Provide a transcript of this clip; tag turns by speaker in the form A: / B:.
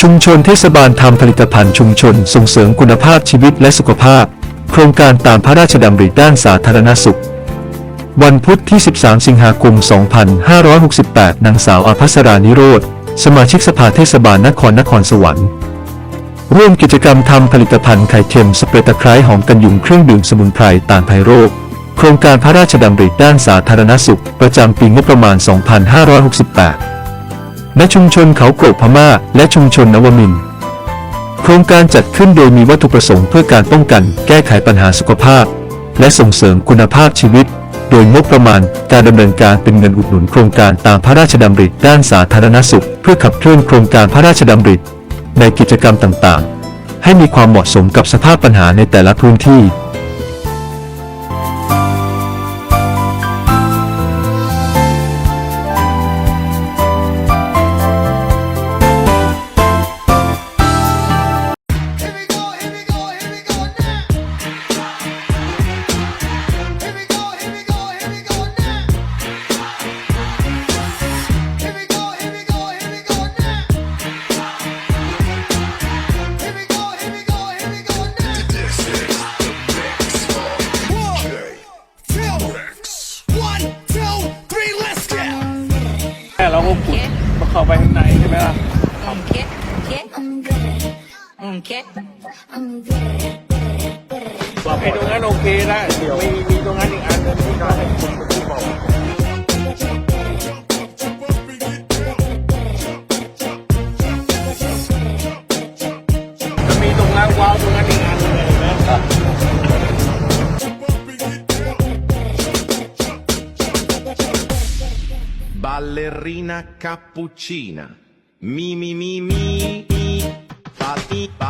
A: ชุมชนเทศบาลทำผลิตภัณฑ์ชุมชนส่งเสริมคุณภาพชีวิตและสุขภาพ โครงการตามพระราชดำริด้านสาธารณสุข วันพุธที่ 13 สิงหาคม 2568 นางสาวอภัสรานิโรธ สมาชิกสภาเทศบาลนครนครสวรรค์ ร่วมกิจกรรมทำผลิตภัณฑ์ไข่เค็มสเปรย์ตะไคร้หอมกันยุงเครื่องดื่มสมุนไพรต้านภัยโรค โครงการพระราชดำริด้านสาธารณสุข ประจำปีงบประมาณ 2568 ณชุมชนเขาโกรกพม่า และชุมชนนวมิน โครงการจัดขึ้นโดยมีวัตถุประสงค์เพื่อการป้องกัน แก้ไขปัญหาสุขภาพ และส่งเสริมคุณภาพชีวิต โดยงบประมาณการดำเนินการเป็นเงินอุดหนุนโครงการตามพระราชดำริด้านสาธารณสุข เพื่อขับเคลื่อนโครงการพระราชดำริในกิจกรรมต่างๆ ให้มีความเหมาะสมกับสภาพปัญหาในแต่ละพื้นที่
B: เราก็ขุดมาเข้าไปข้างในใช่ไหมล่ะ
C: Um, kid, kid, um, kid.
B: ไอ้ตรงนั้นโอเคนะมีมีตรงนั้นอีกอันหนึงที่เขาให้คุณที่บอก
D: Ballerina cappuccina. Mi mi mi mi mi. Fatti fatti.